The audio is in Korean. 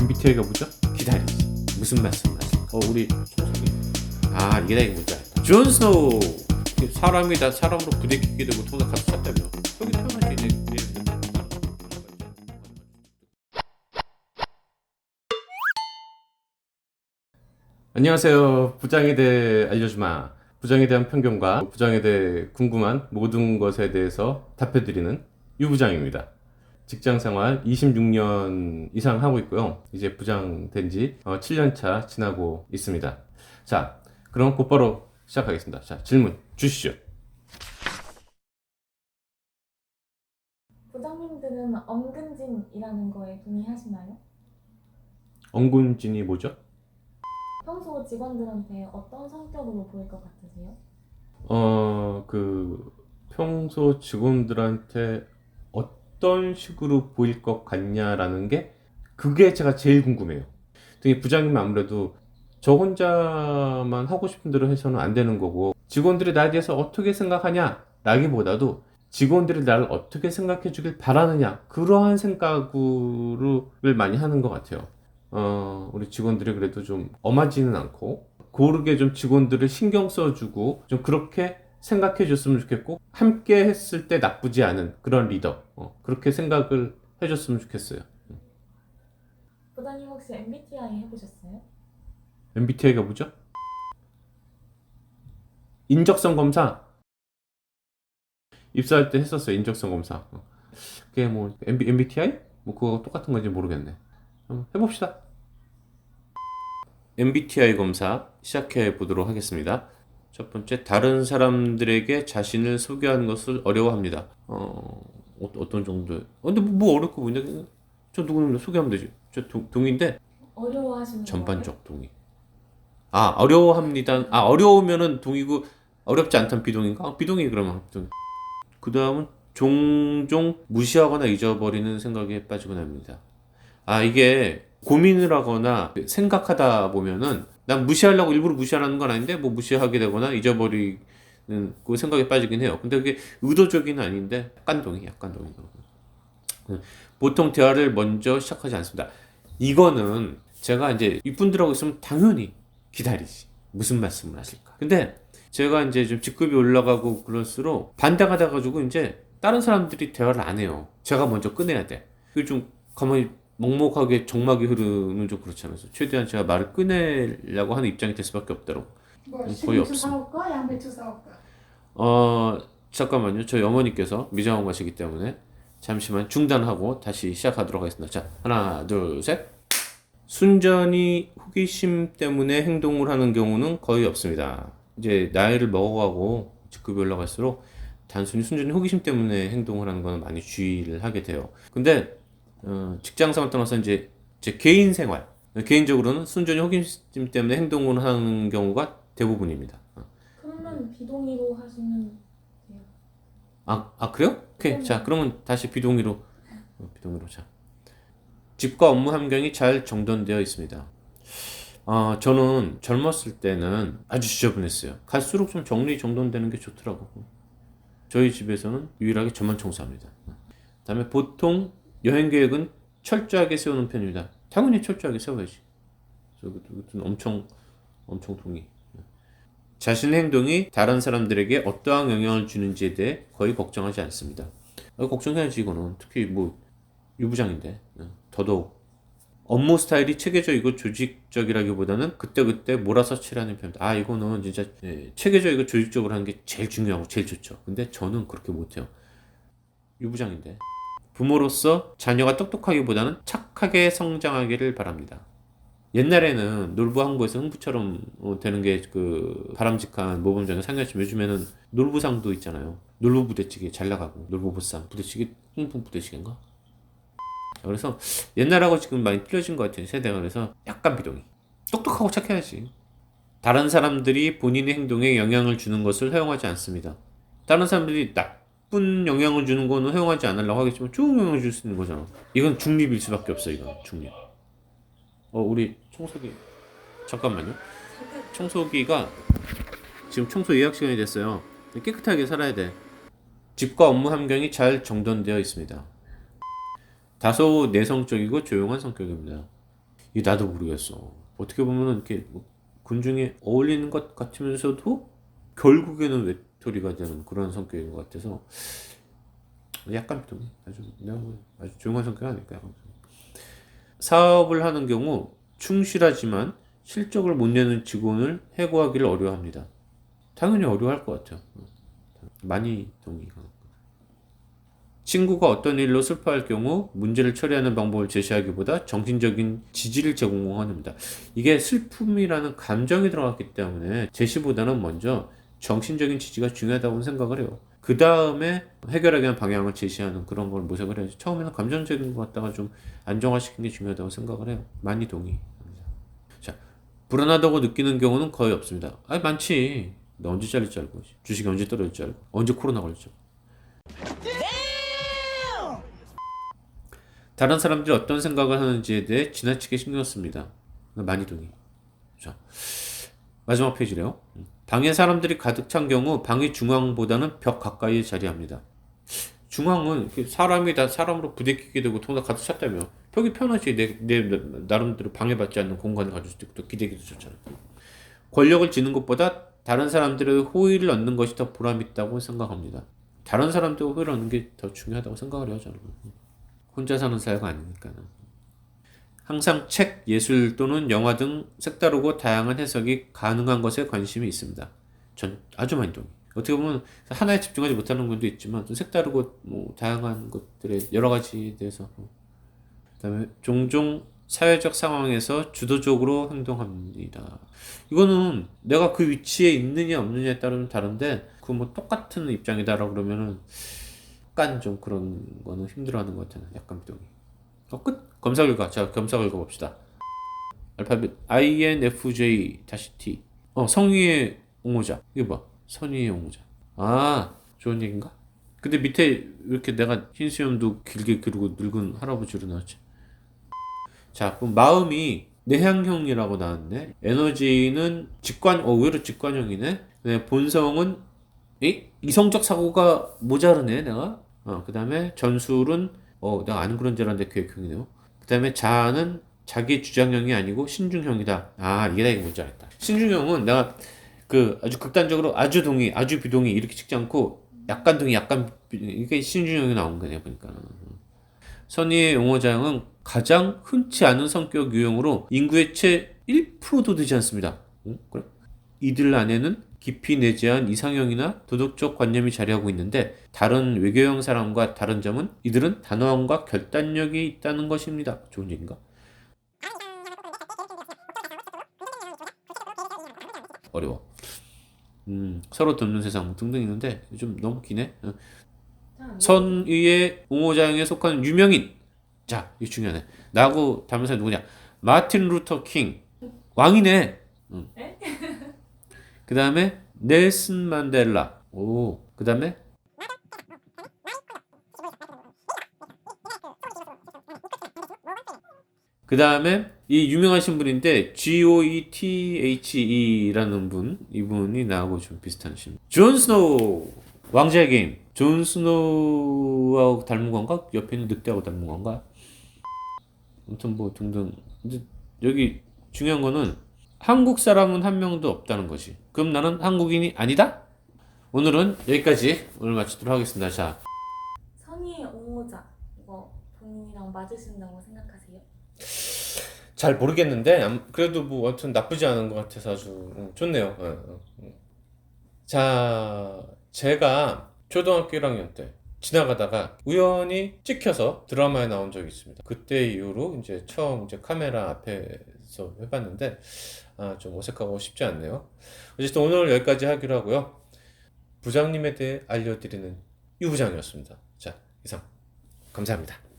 MBTI가 뭐죠? 기다리지. 무슨 말씀 하실까? 어, 우리 총석이. 아, 이게 다 이거 뭐죠? 존 스노우. 사람이 다 사람으로 부대끼게 되고 통닭 가서 찼다며. 여기 태어나시 이제. 안녕하세요. 부장에 대해 알려주마. 부장에 대한 편견과 부장에 대해 궁금한 모든 것에 대해서 답해드리는 유부장입니다. 직장 생활 26년 이상 하고 있고요. 이제 부장 된지 7년 차 지나고 있습니다. 자, 그럼 곧바로 시작하겠습니다. 자, 질문 주시죠. 부장님들은 엄근진이라는 거에 동의하시나요? 엉군진이 뭐죠? 평소 직원들한테 어떤 성격으로 보일 것 같으세요? 어, 그, 평소 직원들한테 어떤 식으로 보일 것 같냐라는 게, 그게 제가 제일 궁금해요. 특히 부장님은 아무래도 저 혼자만 하고 싶은 대로 해서는 안 되는 거고, 직원들이 나에 대해서 어떻게 생각하냐, 라기보다도 직원들이 나를 어떻게 생각해 주길 바라느냐, 그러한 생각을 많이 하는 것 같아요. 어, 우리 직원들이 그래도 좀 엄하지는 않고, 고르게 좀 직원들을 신경 써주고 좀 그렇게 생각해 줬으면 좋겠고 함께 했을 때 나쁘지 않은 그런 리더 어, 그렇게 생각을 해줬으면 좋겠어요. 부장님 혹시 MBTI 해보셨어요? MBTI가 뭐죠? 인적성 검사 입사할 때 했었어요. 인적성 검사. 어. 그게 뭐 MB, MBTI? 뭐 그거 똑같은 건지 모르겠네. 한번 해봅시다. MBTI 검사 시작해 보도록 하겠습니다. 첫 번째, 다른 사람들에게 자신을 소개하는 것을 어려워합니다. 어, 어- 어떤 정도? 어, 근데 뭐, 뭐 어렵고 뭐냐? 저 누구는 소개하면 되지. 저 동, 동인데 어려워하시는 전반적 동의. 아 어려워합니다. 아 어려우면은 동이고 어렵지 않다면 비동인가? 아, 비동이 그러면 비동. 그 다음은 종종 무시하거나 잊어버리는 생각에 빠지곤 합니다. 아 이게 고민을 하거나 생각하다 보면은 난 무시하려고 일부러 무시하라는 건 아닌데 뭐 무시하게 되거나 잊어버리는 그 생각에 빠지긴 해요. 근데 그게 의도적인 아닌데 약간 동의, 약간 동의. 음, 보통 대화를 먼저 시작하지 않습니다. 이거는 제가 이제 이분들하고 있으면 당연히 기다리지. 무슨 말씀을 하실까. 근데 제가 이제 좀 직급이 올라가고 그럴수록 반대가 돼가지고 이제 다른 사람들이 대화를 안 해요. 제가 먼저 꺼내야 돼. 그게 좀 가만히 먹먹하게 정막이 흐르는 좀 그렇잖아요. 최대한 제가 말을 꺼내려고 하는 입장이 될 수밖에 없더라고. 뭐 거의 없어. 사올까? 양배추 사올까? 어, 잠깐만요. 저희 어머니께서 미장원 가시기 때문에 잠시만 중단하고 다시 시작하도록 하겠습니다. 자, 하나, 둘, 셋. 순전히 호기심 때문에 행동을 하는 경우는 거의 없습니다. 이제 나이를 먹어가고 직급이 올라갈수록 단순히 순전히 호기심 때문에 행동을 하는 거는 많이 주의를 하게 돼요. 근데 어, 직장 생활 떠나서 이제 제 개인 생활, 개인적으로는 순전히 호기심 때문에 행동을 하는 경우가 대부분입니다. 어. 그러면 비동의로 하시면 돼요. 아, 아 그래요? 오케이. 자, 그러면 다시 비동의로 어, 비동의로 자. 집과 업무 환경이 잘 정돈되어 있습니다. 아, 저는 젊었을 때는 아주 지저분했어요. 갈수록 좀 정리 정돈되는 게 좋더라고. 저희 집에서는 유일하게 저만 청소합니다. 다음에 보통 여행 계획은 철저하게 세우는 편입니다. 당연히 철저하게 세워야지. 저것도 엄청 엄청 동의. 자신의 행동이 다른 사람들에게 어떠한 영향을 주는지에 대해 거의 걱정하지 않습니다. 아, 걱정해야지 이거는 특히 뭐 유부장인데 어, 더더욱 업무 스타일이 체계적이고 조직적이라기보다는 그때그때 몰아서 칠하는 편. 아 이거는 진짜 예, 체계적이고 조직적으로 하는 게 제일 중요하고 제일 좋죠. 근데 저는 그렇게 못해요. 유부장인데 부모로서 자녀가 똑똑하기보다는 착하게 성장하기를 바랍니다. 옛날에는 놀부 항구에서 흥부처럼 어, 되는 게 그 바람직한 모범적인 상이었지만 요즘에는 놀부상도 있잖아요. 놀부 부대찌개 잘 나가고 놀부 보쌈 부대찌개 흥부 부대찌개인가? 그래서 옛날하고 지금 많이 틀려진 것 같아요 세대가 그래서 약간 비동의. 똑똑하고 착해야지. 다른 사람들이 본인의 행동에 영향을 주는 것을 허용하지 않습니다. 다른 사람들이 나 쁜 영향을 주는 거는 허용하지 않으려고 하겠지만 좋은 영향을 줄 수 있는 거잖아. 이건 중립일 수밖에 없어 이건 중립. 어 우리 청소기 잠깐만요. 청소기가 지금 청소 예약 시간이 됐어요. 깨끗하게 살아야 돼. 집과 업무 환경이 잘 정돈되어 있습니다. 다소 내성적이고 조용한 성격입니다. 이 나도 모르겠어. 어떻게 보면은 이렇게 뭐 군중에 어울리는 것 같으면서도 결국에는 외톨이가 되는 그런 성격인 것 같아서 약간 비동의. 아주 아주 조용한 성격 아닐까요? 사업을 하는 경우 충실하지만 실적을 못 내는 직원을 해고하기를 어려워합니다. 당연히 어려워할 것 같아요. 많이 동의가. 친구가 어떤 일로 슬퍼할 경우 문제를 처리하는 방법을 제시하기보다 정신적인 지지를 제공합니다. 이게 슬픔이라는 감정이 들어갔기 때문에 제시보다는 먼저 정신적인 지지가 중요하다고 생각을 해요. 그 다음에 해결하기 위한 방향을 제시하는 그런 걸 모색을 해야지. 처음에는 감정적인 것 갖다가 좀 안정화시키는 게 중요하다고 생각을 해요. 많이 동의합니다. 자, 불안하다고 느끼는 경우는 거의 없습니다. 아, 많지. 너 언제 잘릴지 알고, 주식이 언제 떨어질지 알고, 언제 코로나 걸릴지 알고. 다른 사람들이 어떤 생각을 하는지에 대해 지나치게 신경 씁니다. 많이 동의. 자, 마지막 페이지래요. 방에 사람들이 가득 찬 경우 방의 중앙보다는 벽 가까이에 자리합니다. 중앙은 사람이 다 사람으로 부대끼게 되고 통다 가득 찼다며 벽이 편하지 내, 내 나름대로 방해받지 않는 공간을 가질 수도 있고 또 기대기도 좋잖아. 권력을 지는 것보다 다른 사람들의 호의를 얻는 것이 더 보람있다고 생각합니다. 다른 사람들의 호의를 얻는 게 더 중요하다고 생각을 저는. 혼자 사는 사회가 아니니까는. 항상 책, 예술 또는 영화 등 색다르고 다양한 해석이 가능한 것에 관심이 있습니다. 전 아주 많이 동의. 어떻게 보면 하나에 집중하지 못하는 분도 있지만 좀 색다르고 뭐 다양한 것들의 여러 가지에 대해서 그다음에 종종 사회적 상황에서 주도적으로 행동합니다. 이거는 내가 그 위치에 있느냐 없느냐에 따르면 다른데 그 뭐 똑같은 입장이다라 그러면은 약간 좀 그런 거는 힘들어하는 것 같아요. 약간 비동의. 어, 끝. 검사 결과. 자, 검사 결과 봅시다. 알파벳 INFJ 다시 T. 어, 성의의 옹호자. 이게 봐. 선의의 옹호자. 아, 좋은 얘기인가? 근데 밑에 이렇게 내가 흰 수염도 길게 기르고 늙은 할아버지로 나왔지. 자, 그럼 마음이 내향형이라고 나왔네. 에너지는 직관, 어, 의외로 직관형이네. 네, 본성은 이 이성적 사고가 모자르네, 내가. 어, 그 다음에 전술은, 어, 내가 아는 그런 줄 알았는데 계획형이네요. 그 다음에 자아는 자기 주장형이 아니고 신중형이다. 아, 이게 다 이게 뭔지 알겠다. 신중형은 내가 그 아주 극단적으로 아주 동의, 아주 비동의 이렇게 찍지 않고 약간 동의, 약간 비, 이게 신중형이 나온 거네, 보니까. 선의의 용어장은 가장 흔치 않은 성격 유형으로 인구의 채 1%도 되지 않습니다. 응? 그래? 이들 안에는 깊이 내재한 이상형이나 도덕적 관념이 자리하고 있는데 다른 외교형 사람과 다른 점은 이들은 단호함과 결단력이 있다는 것입니다. 좋은 얘기인가? 어려워. 음, 서로 돕는 세상 뭐 등등 있는데 좀 너무 기네. 어. 자, 선의의 옹호자형에 속하는 유명인. 자, 이거 중요하네. 나하고 닮은 사람이 누구냐? 마틴 루터 킹. 왕이네. 응. 그 다음에 넬슨 만델라. 오. 그 다음에 그 다음에 이 유명하신 분인데 G O E T H E라는 분 이분이 나하고 좀 비슷한 신. 존 스노우 왕자의 게임. 존 스노우하고 닮은 건가? 옆에 있는 늑대하고 닮은 건가? 아무튼 뭐 등등. 근데 여기 중요한 거는 한국 사람은 한 명도 없다는 것이. 그럼 나는 한국인이 아니다? 오늘은 여기까지 오늘 마치도록 하겠습니다. 자, 선의의 옹호자 이거 본인이랑 맞으신다고 생각하세요? 잘 모르겠는데 암- 그래도 뭐 아무튼 나쁘지 않은 것 같아서 아주 음, 좋네요. 어, 어, 음. 자, 제가 초등학교 1학년 때 지나가다가 우연히 찍혀서 드라마에 나온 적이 있습니다. 그때 이후로 이제 처음 이제 카메라 앞에 서 해봤는데 아, 좀 어색하고 쉽지 않네요. 어쨌든 오늘 여기까지 하기로 하고요. 부장님에 대해 알려드리는 유 부장이었습니다. 자, 이상 감사합니다.